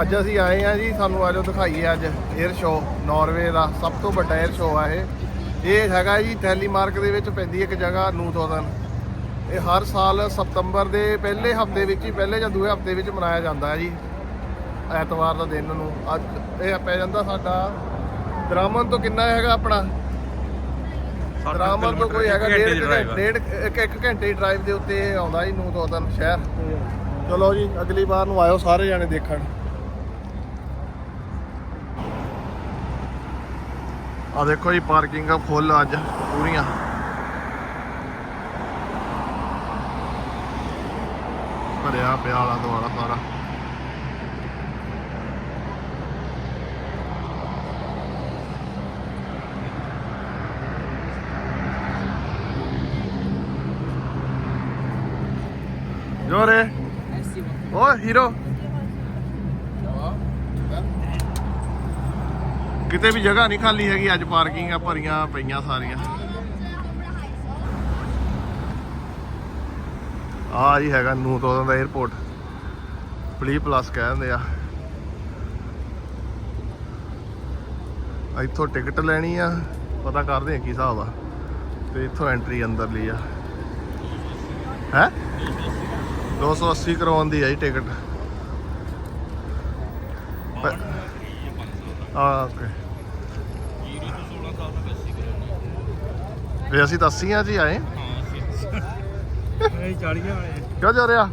ਅੱਜ ਅਸੀਂ ਆਏ ਆ ਜੀ ਸਾਨੂੰ ਆਜੋ ਦਿਖਾਈਏ ਅੱਜ 에ਅਰ ਸ਼ੋ ਨਾਰਵੇ ਦਾ ਸਭ ਤੋਂ ਵੱਡਾ 에ਅਰ ਸ਼ੋ ਆ ਇਹ। ਇਹ ਹੈਗਾ ਜੀ ਥੈਲੀਮਾਰਕ ਦੇ ਵਿੱਚ ਪੈਂਦੀ ਇੱਕ ਜਗ੍ਹਾ ਨੂਥੋਦਨ ਇਹ ਹਰ ਸਾਲ ਸਤੰਬਰ ਦੇ ਪਹਿਲੇ ਹਫ਼ਤੇ ਵਿੱਚ ਹੀ ਪਹਿਲੇ ਜਾਂ ਦੂਏ ਹਫ਼ਤੇ ਵਿੱਚ ਮਨਾਇਆ ਜਾਂਦਾ ਹੈ ਜੀ ਐਤਵਾਰ ਦਾ ਦਿਨ ਨੂੰ। ਅੱਜ ਇਹ ਪੈ ਜਾਂਦਾ ਸਾਡਾ ਦਰਾਮਨ ਤੋਂ ਕਿੰਨਾ ਹੈਗਾ ਆਪਣਾ? ਦਰਾਮਨ ਤੋਂ ਕੋਈ ਹੈਗਾ ਡੇਢ ਕੁ ਘੰਟੇ- ਡੇਢ ਇੱਕ ਇੱਕ ਘੰਟੇ ਦੀ ਡਰਾਈਵ ਦੇ ਉੱਤੇ ਆਉਂਦਾ ਜੀ ਨੂਥੋਦਨ ਸ਼ਹਿਰ। ਚਲੋ ਜੀ ਅਗਲੀ ਵਾਰ ਨੂੰ ਆਇਓ ਸਾਰੇ ਜਾਣੇ ਦੇਖਣ। ਆ ਦੇਖੋ ਜੀ ਪਾਰਕਿੰਗ ਆ ਫੁੱਲ ਅੱਜ ਪੂਰੀਆਂ। ਭਰਿਆ ਪਿਆ ਆਲਾ ਦੁਆਲਾ ਸਾਰਾ। ਜੋਰੇ ਓ ਹੀਰੋ ਕਿਤੇ ਵੀ ਜਗ੍ਹਾ ਨਹੀਂ ਖਾਲੀ ਹੈਗੀ ਅੱਜ ਪਾਰਕਿੰਗਾਂ ਭਰੀਆਂ ਪਈਆਂ ਸਾਰੀਆਂ। ਆ ਜੀ ਹੈਗਾ ਨੂੰ ਤੋਂ ਦਾ 에어ਪੋਰਟ ਪਲੀ ਪਲੱਸ ਕਹਿੰਦੇ ਆ। ਇੱਥੋਂ ਟਿਕਟ ਲੈਣੀ ਆ ਪਤਾ ਕਰਦੇ ਆ ਕੀ ਹਿਸਾਬ ਆ। ਤੇ ਇੱਥੋਂ ਐਂਟਰੀ ਅੰਦਰ ਲਈ ਆ। ਹੈ? 280 ਕਰਵਾਉਣ ਦੀ ਆ ਜੀ ਟਿਕਟ ਆ ਓਕੇ ਵੀ ਅਸੀਂ ਤਾਂ 80 ਚ ਹੀ ਆਏ ਇਹ 40 ਵਾਲੇ ਕਿਉਂ ਜਾ ਰਿਹਾ?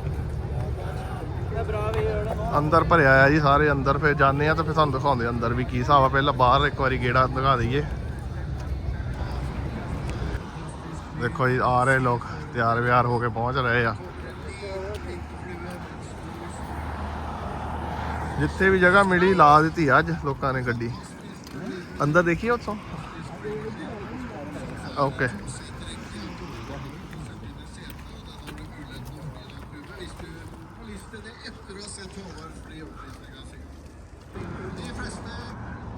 ਅੰਦਰ ਭਰਿਆ ਆ ਜੀ ਸਾਰੇ ਅੰਦਰ ਫਿਰ ਜਾਂਦੇ ਆ ਤੇ ਫਿਰ ਤੁਹਾਨੂੰ ਦਿਖਾਉਂਦੇ ਆ ਅੰਦਰ ਵੀ ਕੀ ਹਿਸਾਬ ਆ। ਪਹਿਲਾਂ ਬਾਹਰ ਇੱਕ ਵਾਰੀ ਗੇੜਾ ਦਿਖਾ ਦਈਏ। ਦੇਖੋ ਜੀ ਆ ਰਹੇ ਲੋਕ ਤਿਆਰ ਵਿਆਰ ਹੋ ਕੇ ਪਹੁੰਚ ਰਹੇ ਆ। ਜਿੱਥੇ ਵੀ ਜਗ੍ਹਾ ਮਿਲੀ ਲਾ ਦਿੱਤੀ ਆ ਅੱਜ ਲੋਕਾਂ ਨੇ ਗੱਡੀ। ਅੰਦਰ ਦੇਖੀਏ ਉੱਥੋਂ। ਓਕੇ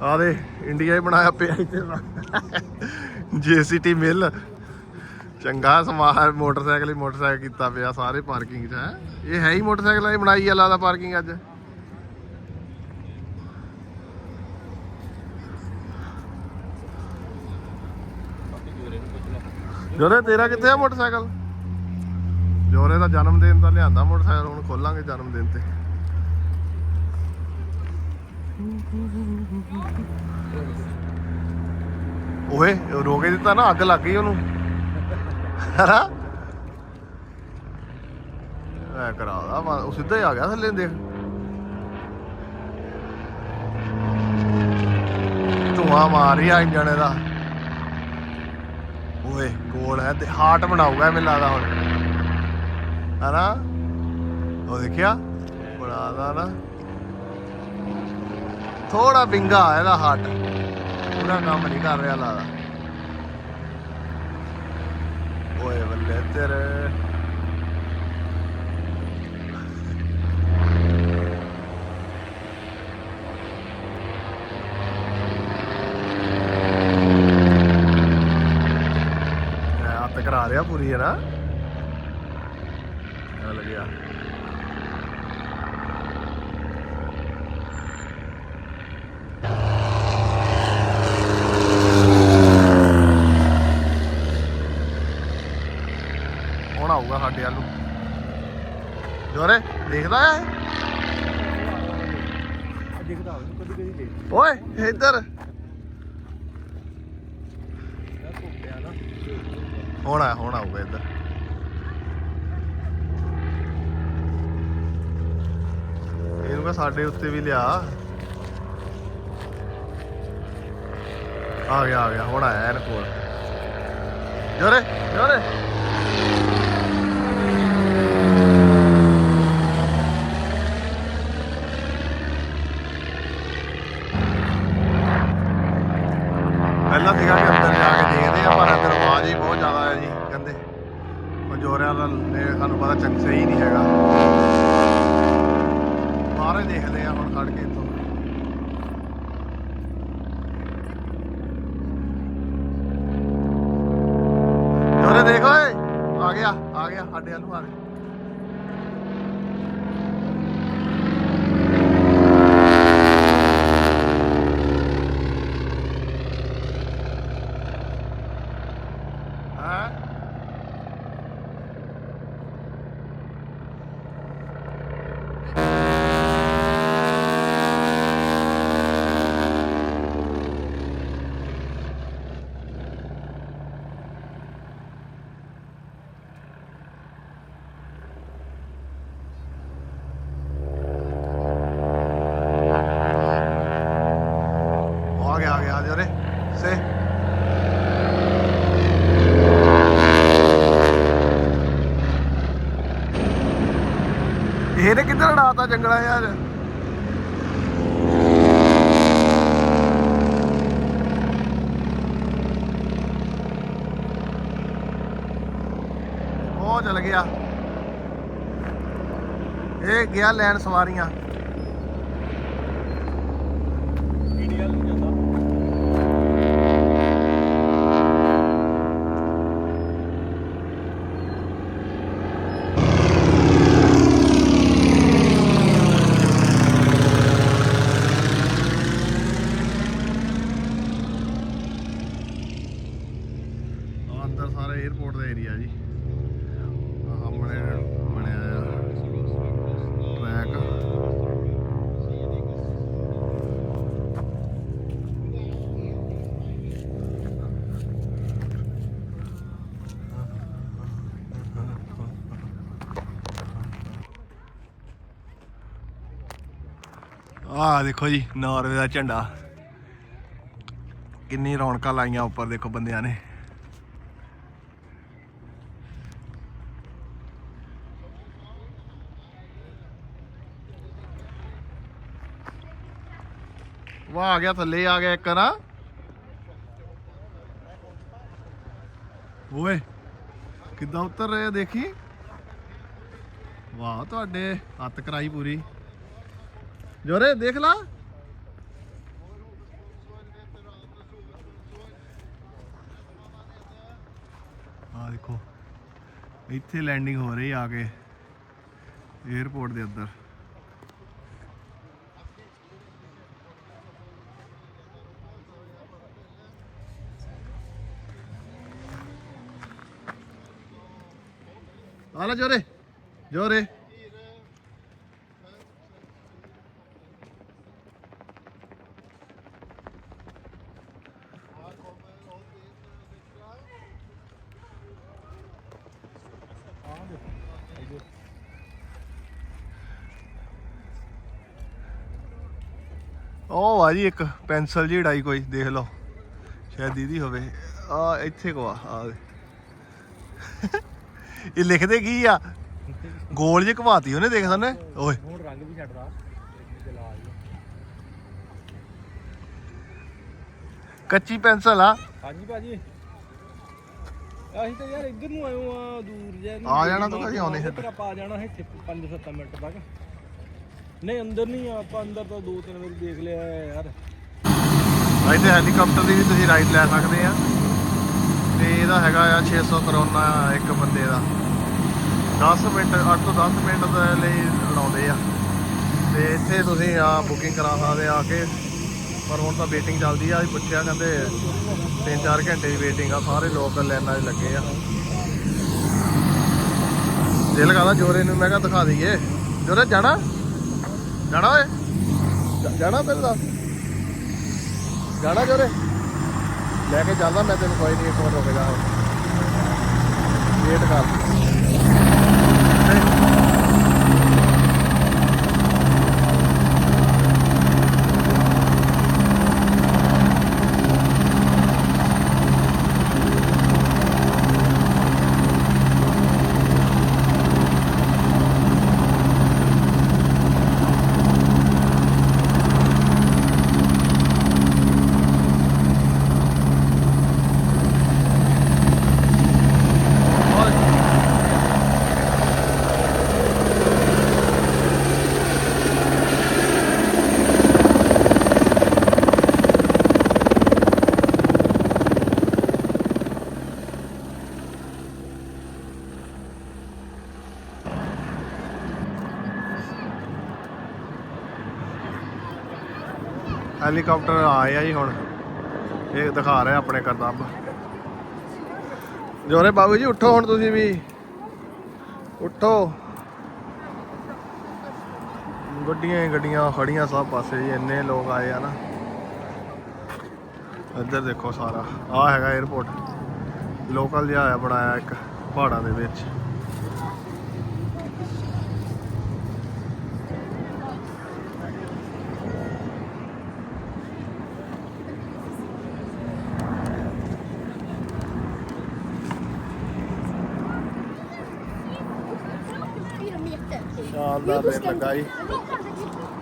ਆ ਦੇ ਇੰਡੀਆ ਹੀ ਬਣਾਇਆ ਪਿਆ ਇੱਥੇ ਜੀਸੀਟੀ ਮਿਲ ਚੰਗਾ ਸਮਾਨ ਮੋਟਰਸਾਈਕਲ ਹੀ ਮੋਟਰਸਾਈਕਲ ਕੀਤਾ ਪਿਆ, ਸਾਰੇ ਪਾਰਕਿੰਗ 'ਚ ਹੈ। ਇਹ ਹੈ ਹੀ ਮੋਟਰਸਾਈਕਲਾਂ ਦੀ ਬਣਾਈ ਆ ਲੱਗਦਾ ਪਾਰਕਿੰਗ ਅੱਜ। ਜੋਰੇ, ਤੇਰਾ ਕਿੱਥੇ ਆ ਮੋਟਰਸਾਈਕਲ? ਜੋਰੇ ਦਾ ਜਨਮ ਦਿਨ ਦਾ ਲਿਆਂਦਾ ਮੋਟਰਸਾਈਕਲ, ਹੁਣ ਖੋਲਾਂਗੇ ਜਨਮ ਦਿਨ ਤੇ। ਓਏ ਉਹ ਰੋਕੇ ਦਿੱਤਾ ਨਾ, ਅੱਗ ਲੱਗ ਗਈ ਉਹਨੂੰ। ਹਨਾ? ਐ ਕਰਾਦਾ ਉਹ ਸਿੱਧਾ ਹੀ ਆ ਗਿਆ ਥੱਲੇ ਦੇਖ। ਧੂਆਂ ਮਾਰ ਰਿਹਾ ਇੰਜਣ ਇਹਦਾ। ਓਏ, ਕੋਲ ਹੈ ਤੇ ਹਾਰਟ ਬਣਾਊਗਾ ਮੈਨੂੰ ਲੱਗਦਾ ਹੁਣ। ਹਨਾ? ਉਹ ਦੇਖਿਆ? ਬਣਾਦਾ ਨਾ। ਥੋੜਾ ਬਿੰਗਾ ਇਹਦਾ ਹਾਰਟ ਪੂਰਾ ਕੰਮ ਨਹੀਂ ਕਰ ਰਿਹਾ ਲੱਗਦਾ। ਓਏ ਬੱਲੇ ਤੇਰੇ। ਰਿਹਾ ਪੂਰੀ ਹੈ ਨਾ? ਚੱਲ ਗਿਆ ਹੁਣ ਆਊਗਾ ਸਾਡੇ ਨੂੰ ਜੋਰੇ ਦੇਖਦਾ ਆ? ਦਿਖਦਾ ਕਦੀ ਕਦੀ ਦੇਖ ਓਏ ਇੱਧਰ ਯਾਰ ਧੁੱਪਿਆ ਨਾ ਹੁਣ ਆ ਹੁਣ ਆਊਗਾ ਇੱਧਰ ਇਹਨੂੰ ਕਹ ਸਾਡੇ ਉੱਤੇ ਵੀ ਲਿਆ। ਆ ਗਿਆ ਆ ਗਿਆ ਹੁਣ ਆਇਆ ਇਹਨ ਕੋਲ। ਜੋਰੇ ਜੋਰੇ ਪਹਿਲਾਂ ਸੀਗਾ ਕਿ ਅੰਦਰ ਜਾ ਕੇ ਦੇਖਦੇ ਆ ਪਰ ਅੰਦਰ ਆਵਾਜ਼ ਹੀ ਬਹੁਤ ਜ਼ਿਆਦਾ ਹੈ ਜੀ ਕਹਿੰਦੇ ਮਜੋਰਿਆਂ ਦਾ ਨੇ ਸਾਨੂੰ ਪਤਾ ਚੰਗ ਸਹੀ ਨਹੀਂ ਹੈਗਾ ਬਾਹਰ ਹੀ ਦੇਖਦੇ ਆ ਹੁਣ ਖੜ ਕੇ ਇੱਥੋਂ ਜੋਰੇ ਦੇਖ ਓਏ ਆ ਗਿਆ ਆ ਗਿਆ ਸਾਡੇ ਵੱਲ ਨੂੰ ਆ ਗਿਆ ਕਰਤਾ ਜੰਗਲਾ ਯਾਰ? ਉਹ ਚਲ ਗਿਆ। ਇਹ ਗਿਆ ਲੈਣ ਸਵਾਰੀਆਂ। 에어ਪੋਰਟ ਦਾ ਏਰੀਆ ਜੀ। ਆਹ ਸਾਹਮਣੇ ਬਣਿਆ ਆ ਟਰੈਕ ਆਹ ਦੇਖੋ ਜੀ, ਨਾਰਵੇ ਦਾ ਝੰਡਾ। ਕਿੰਨੀ ਰੌਣਕਾਂ ਲਾਈਆਂ ਉੱਪਰ ਦੇਖੋ ਬੰਦਿਆਂ ਨੇ। ਵਾਹ, ਆ ਗਿਆ ਥੱਲੇ, ਆ ਗਿਆ ਇੱਕ ਨਾ ਓਏ, ਕਿੱਦਾਂ ਉਤਰ ਰਹੇ ਆ, ਦੇਖੀ? ਵਾਹ, ਤੁਹਾਡੇ ਹੱਥ ਕਰਾਈ ਪੂਰੀ। ਜੋਰੇ, ਦੇਖ ਲਾ। ਆ ਦੇਖੋ, ਇੱਥੇ ਲੈਂਡਿੰਗ ਹੋ ਰਹੀ ਆ ਕੇ 에어ਪੋਰਟ ਦੇ ਅੰਦਰ। ਆ ਲੈ ਜੋਰੇ ਉਹ ਆ ਜੀ, ਇੱਕ ਪੈਨਸਲ ਜੀ ਢਾਈ ਕੋਈ, ਦੇਖ ਲਓ। ਸ਼ਾਇਦ ਦੀਦੀ ਹੋਵੇ। ਆ ਇੱਥੇ ਕੋ ਆ ਆ ਇਹ ਲਿਖਦੇ ਕੀ ਆ? ਗੋਲ ਜਿਹੀ ਘਵਾਤੀ ਉਹਨੇ ਦੇਖ ਸਨੇ ਓਏ। ਹੁਣ ਰੰਗ ਵੀ ਛੱਡਦਾ। ਕੱਚੀ ਪੈਨਸਲ ਆ। ਹਾਂਜੀ ਭਾਜੀ। ਅਸੀਂ ਤਾਂ ਯਾਰ ਇੱਧਰ ਨੂੰ ਆਇਓ ਆ ਦੂਰ ਜਿਹਾ। ਨੂੰ ਆ ਜਾਣਾ ਤਾਂ ਭਾਜੀ ਆਉਂਦੇ ਫਿਰ ਫਿਰ। ਆਪਾਂ ਆ ਜਾਣਾ ਇੱਥੇ 5-7 ਮਿੰਟ ਤੱਕ। ਨਹੀਂ ਅੰਦਰ ਨਹੀਂ ਆ, ਆਪਾਂ ਅੰਦਰ ਤਾਂ ਦੋ ਤਿੰਨ ਵਾਰੀ ਦੇਖ ਲਿਆ ਹੈ ਯਾਰ। ਇੱਥੇ ਹੈਲੀਕਾਪਟਰ ਦੀ ਵੀ ਤੁਸੀਂ ਰਾਈਡ ਲੈ ਸਕਦੇ ਆ। ਤੇ ਇਹਦਾ ਹੈਗਾ ਆ 600 ਕਰੋਨਾ ਇੱਕ ਬੰਦੇ ਦਾ। 10 ਮਿੰਟ 8 ਤੋਂ 10 ਮਿੰਟ ਦੇ ਲਈ ਲਾਉਂਦੇ ਆ। ਤੇ ਇੱਥੇ ਤੁਸੀਂ ਆ ਬੁਕਿੰਗ ਕਰਾ ਸਕਦੇ ਆ ਕੇ। ਪਰ ਹੁਣ ਤਾਂ ਵੇਟਿੰਗ ਚੱਲਦੀ ਆ, ਅਸੀਂ ਪੁੱਛਿਆ ਕਹਿੰਦੇ 3-4 ਘੰਟੇ ਦੀ ਵੇਟਿੰਗ ਆ, ਸਾਰੇ ਲੋਕ ਲਾਈਨਾਂ 'ਚ ਲੱਗੇ ਆ। ਦਿਲ ਕਰਦਾ ਜੋਰੇ ਨੂੰ, ਮੈਂ ਕਿਹਾ ਦਿਖਾ ਦਈਏ। ਜੋਰੇ, ਜਾਣਾ? ਜਾਣਾ ਓਏ? ਜਾਣਾ ਪਹਿਲਾਂ ਦੱਸ ਜਾਣਾ ਜੋਰੇ? ਲੈ ਕੇ ਚੱਲਦਾ ਮੈਂ ਤੈਨੂੰ, ਕੋਈ ਨਹੀਂ ਇੱਕ ਵਾਰ ਰੁਕ ਜਾ। ਵੇਟ ਕਰ। ਹੈਲੀਕਾਪਟਰ ਆਏ ਆ ਜੀ ਹੁਣ। ਇਹ ਦਿਖਾ ਰਿਹਾ ਆਪਣੇ ਕਰਤੱਬ। ਜੋਰੇ ਬਾਬੂ ਜੀ, ਉੱਠੋ ਹੁਣ ਤੁਸੀਂ ਵੀ। ਉੱਠੋ। ਗੱਡੀਆਂ ਗੱਡੀਆਂ ਖੜੀਆਂ ਸਭ ਪਾਸੇ ਜੀ, ਇੰਨੇ ਲੋਕ ਆਏ ਆ ਨਾ। ਇੱਧਰ ਦੇਖੋ ਸਾਰਾ। ਆ ਹੈਗਾ 에어ਪੋਰਟ ਲੋਕਲ ਜਿਹਾ ਆ ਬਣਾਇਆ ਇੱਕ ਪਹਾੜਾਂ ਦੇ ਵਿੱਚ। ਸ਼ਾਨਦਾਰ ਦਿਨ ਲੱਗਾ ਜੀ।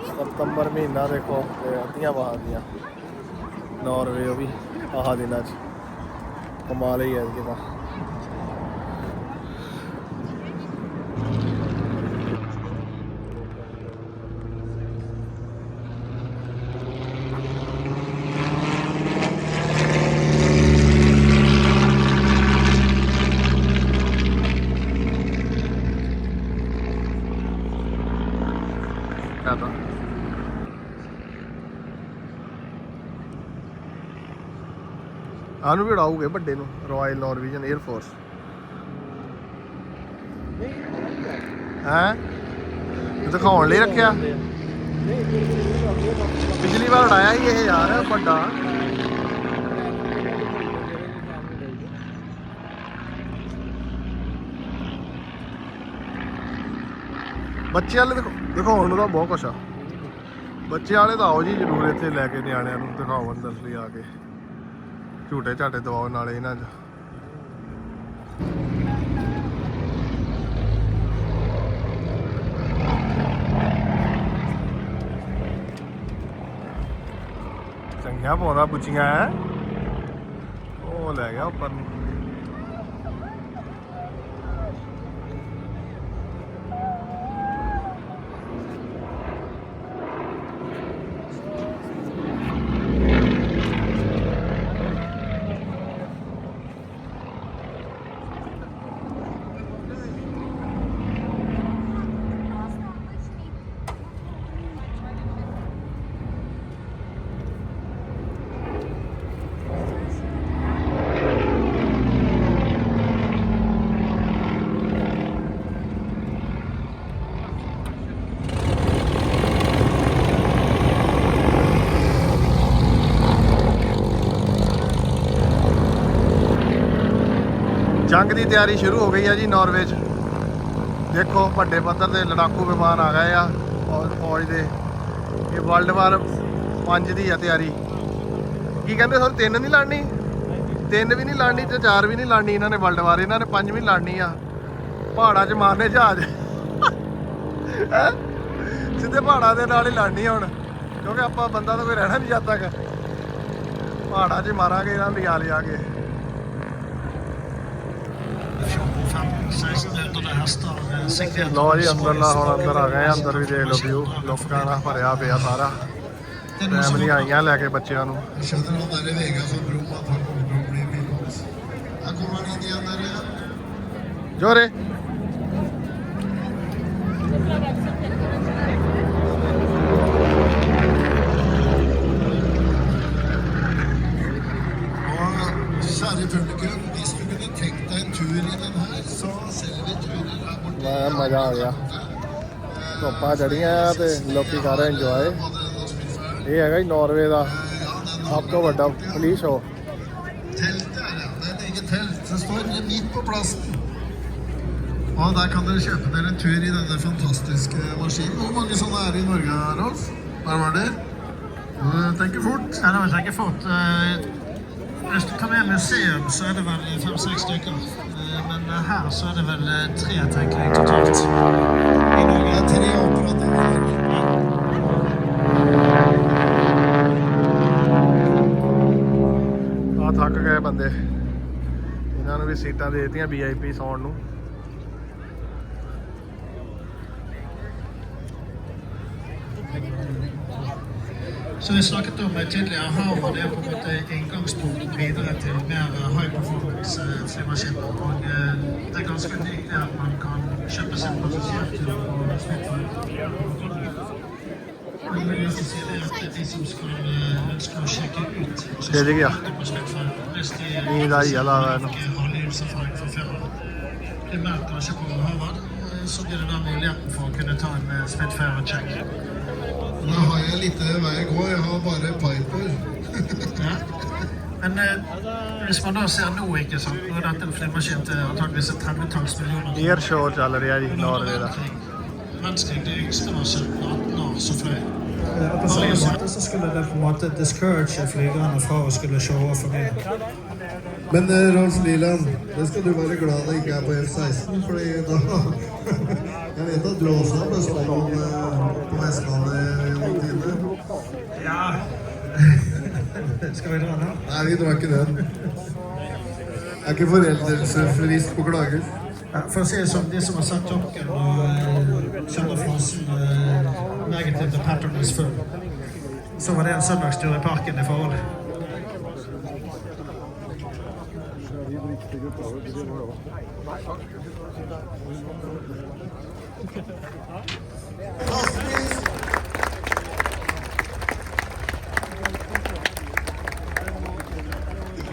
ਸਤੰਬਰ ਮਹੀਨਾ ਦੇਖੋ ਅੱਧੀਆਂ ਬਾਹਾਂ ਦੀਆਂ। ਨਾਰਵੇ ਉਹ ਵੀ ਆਹ ਦਿਨਾਂ 'ਚ। ਕਮਾਲ ਹੀ ਹੈ ਇਹਦੀ। ਆਨੂੰ ਵੀ ਉਡਾਉਗੇ ਵੱਡੇ ਨੂੰ ਰਾਇਲ ਨਾਰਵੀਜਨ 에ਅਰ ਫੋਰਸ ਹੈ ਦਿਖਾਉਣ ਲਈ ਰੱਖਿਆ। ਪਿਛਲੀ ਵਾਰ ਉਡਾਇਆ ਸੀ ਇਹ ਯਾਰ, ਵੱਡਾ। ਬੱਚੇ ਵਾਲੇ ਦਿਖਾ- ਦਿਖਾਉਣ ਨੂੰ ਤਾਂ ਬਹੁਤ ਕੁਛ ਆ। ਬੱਚੇ ਵਾਲੇ ਤਾਂ ਆਓ ਜੀ, ਜ਼ਰੂਰ ਇੱਥੇ ਲੈ ਕੇ ਨਿਆਣਿਆਂ ਨੂੰ ਦਿਖਾਓ ਅੰਦਰ ਲਈ ਆ ਕੇ। ਝੂਟੇ ਝਾਟੇ ਦਵਾਓ ਨਾਲੇ ਇਹਨਾਂ 'ਚ। ਚੰਗੀਆਂ ਪਾਉਂਦਾ ਬੁੱਚੀਆਂ ਐ ਉਹ ਲੈ ਗਿਆ ਉੱਪਰ ਨੂੰ। ਜੰਗ ਦੀ ਤਿਆਰੀ ਸ਼ੁਰੂ ਹੋ ਗਈ ਆ ਜੀ ਨਾਰਵੇ 'ਚ। ਦੇਖੋ ਵੱਡੇ ਪੱਧਰ ਦੇ ਲੜਾਕੂ ਵਿਮਾਨ ਆ ਗਏ ਆ ਫੌਜ ਫੌਜ ਦੇ। ਇਹ ਵਰਲਡ ਵਾਰ 5 ਦੀ ਆ ਤਿਆਰੀ। ਕੀ ਕਹਿੰਦੇ ਸਰ, ਤਿੰਨ ਨਹੀਂ ਲੜਨੀ? ਤਿੰਨ ਵੀ ਨਹੀਂ ਲੜਨੀ ਤੇ ਚਾਰ ਵੀ ਨਹੀਂ ਲੜਨੀ ਇਹਨਾਂ ਨੇ ਵਰਲਡ ਵਾਰ। ਇਹਨਾਂ ਨੇ ਪੰਜ ਵੀ ਲੜਨੀ ਆ। ਪਹਾੜਾਂ 'ਚ ਮਾਰਨੇ ਜਹਾਜ਼। ਸਿੱਧੇ ਪਹਾੜਾਂ ਦੇ ਨਾਲ ਹੀ ਲੜਨੀ ਹੁਣ। ਕਿਉਂਕਿ ਆਪਾਂ ਬੰਦਾ ਤਾਂ ਕੋਈ ਰਹਿਣਾ ਨਹੀਂ ਜਦ ਤੱਕ। ਪਹਾੜਾਂ 'ਚ ਮਾਰਾਂਗੇ ਇਹਨਾਂ ਲਿਆ ਲਿਆ ਕੇ। ਲੋ ਜੀ ਅੰਦਰਲਾ ਹੁਣ ਅੰਦਰ ਆ ਗਏ ਅੰਦਰ ਵੀ ਦੇਖ ਲਓ ਵਿਊ ਲੋਕਾਂ ਭਰਿਆ ਪਿਆ ਸਾਰਾ ਫੈਮਲੀ ਆਈਆਂ ਲੈ ਕੇ ਬੱਚਿਆਂ ਨੂੰ ਸ਼ਾਦਨ ਨੂੰ ਬਾਰੇ ਵੇਗਾ ਫਿਰ ਗਰੁੱਪ ਆ ਤੁਹਾਨੂੰ ਗਰੁੱਪੜੇ ਵੀ ਆ ਕੁਰਬਾਨੀ ਦੇ ਅੰਦਰ ਜੋਰੇ ਸਾਰੇ ਪਿੰਡ ਕਿਉਂ ਮੈਂ ਮਜ਼ਾ ਆ ਗਿਆ ਧੁੱਪਾਂ ਚੜੀਆਂ ਆ ਤੇ ਲੋਕੀ ਕਰ ਰਹੇ ਇੰਜੋਏ ਇਹ ਹੈਗਾ ਜੀ ਨਾਰਵੇ ਦਾ ਸਭ ਤੋਂ ਵੱਡਾ police show Teltet er det. Det er et eget telt. Det står midt på plassen. Og der kan dere kjøpe dere en tur i denne fantastiske maskinen. Hvor mange sånne er det i Norge, Rolf? Hva var det? Du tenker fort. Ja, det var sikkert fort. Eh, Hvis du tar med museum, så er det vel fem-seks stykker. Eh, Men eh, her så er det vel eh, tre, tenker jeg, totalt. I Norge er tre operative. ਆ ਥੱਕ ਗਏ ਬੰਦੇ ਇਹਨਾਂ ਨੂੰ ਵੀ ਸੀਟਾਂ ਦੇ ਦਿੱਤੀਆਂ VIP ਸੌਣ ਨੂੰ Som vi snakket om eh, tidligere, Harvard er på en måte inngangspunkt videre til mer eh, high performance eh, flymaskiner. Og det er ganske unikt at man kan kjøpe sin passasjertur. Og jeg vil også si det at de som skal ønske å sjekke ut Det ligger, på Spitfire, hvis de ikke har livserfaring fra før primært kanskje på Harvard, så blir det da muligheten for å kunne ta en Spitfire-check. Nå har jeg litt vei å gå. Jeg har bare piper. ja. Men eh, hvis man da ser nå, ikke sant, nå er dette en flymaskin til antakeligvis et tredjetalls millioner De er ikke ordentlig allerede klare, det der. Det yngste var 17-18 år så fløy. Ja, på samme måte så skulle det på en måte discourage flygerne fra å skulle showe for meg. Men eh, Rolf Liland, det skal du være glad det ikke er på F-16, fordi da Jeg vet at Låsa ble spådd eh, på Vestlandet Skal vi dra den? Nei, vi drar ikke den. Jeg er ikke foreldelsesfrist på klager. Ja, for å si det sånn, de som har sett dokken og eh, kjenner frasen eh, 'negative the pattern is full', så var det en søndagstur i parken i forhold.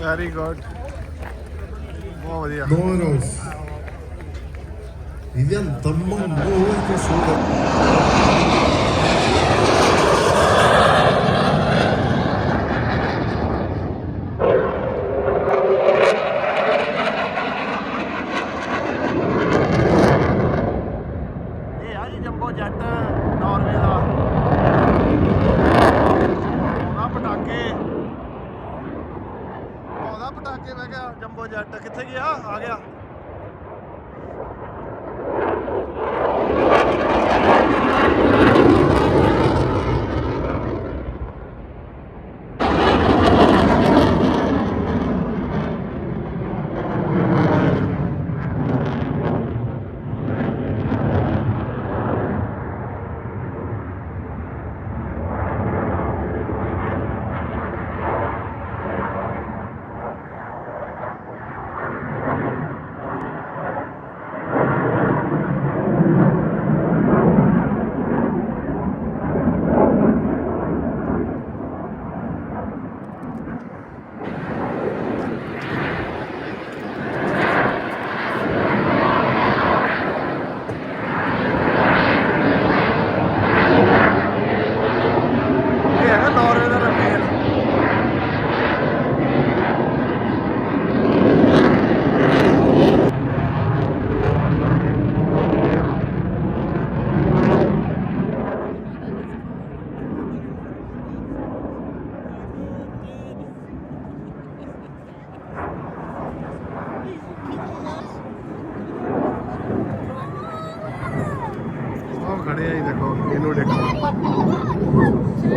Very good ਬਹੁਤ ਵਧੀਆ Nå, Rolf. Vi venta mange år på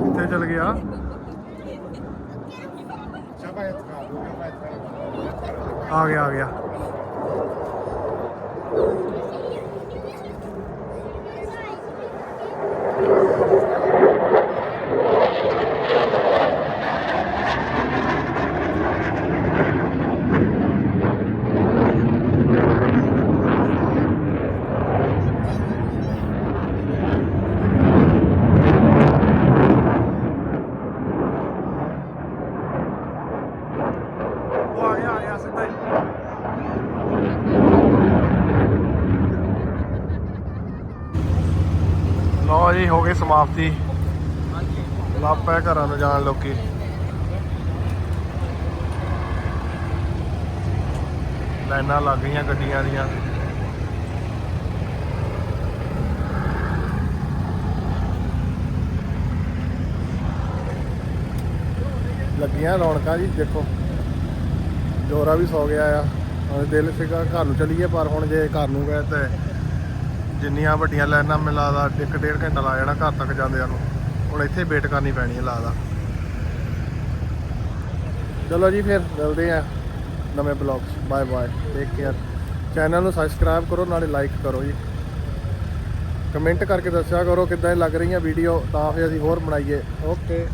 ਕਿੱਥੇ ਚਲ ਗਿਆ ਆ ਗਿਆ ਆ ਗਿਆ ਉਹ ਆ ਗਿਆ ਆ ਗਿਆ ਸਿੱਧਾ ਹੀ ਲਓ ਜੀ ਹੋ ਗਈ ਸਮਾਪਤੀ। ਲੱਭ ਪਏ ਘਰਾਂ ਨੂੰ ਜਾਣ ਲੋਕੀ। ਲਾਈਨਾਂ ਲੱਗ ਗਈਆਂ ਗੱਡੀਆਂ ਦੀਆਂ। ਲੱਗੀਆਂ ਰੌਣਕਾਂ ਜੀ, ਦੇਖੋ। ਜੋਰਾ ਵੀ ਸੌ ਗਿਆ ਆ। ਦਿਲ ਸੀਗਾ ਘਰ ਨੂੰ ਚਲੀਏ, ਪਰ ਹੁਣ ਜੇ ਘਰ ਨੂੰ ਗਏ ਤੇ ਜਿੰਨੀਆਂ ਵੱਡੀਆਂ ਲਾਈਨਾਂ ਮਿਲਾਦਾ ਇੱਕ ਡੇਢ ਘੰਟਾ ਲਾ ਜਾਣਾ ਘਰ ਤੱਕ ਜਾਂਦਿਆਂ ਨੂੰ। ਹੁਣ ਇੱਥੇ ਵੇਟ ਕਰਨੀ ਪੈਣੀ ਹੈ ਲਾਦਾ ਚਲੋ ਜੀ ਫਿਰ, ਮਿਲਦੇ ਆ ਨਵੇਂ blogs. Bye bye. Take care channel ਨੂੰ ਸਬਸਕ੍ਰਾਈਬ ਕਰੋ, ਨਾਲੇ ਲਾਈਕ ਕਰੋ ਜੀ। ਕਮੈਂਟ ਕਰਕੇ ਦੱਸਿਆ ਕਰੋ ਕਿੱਦਾਂ ਦੀ ਲੱਗ ਰਹੀਆਂ ਵੀਡੀਓ ਤਾਂ ਫਿਰ ਅਸੀਂ ਹੋਰ ਬਣਾਈਏ। ਓਕੇ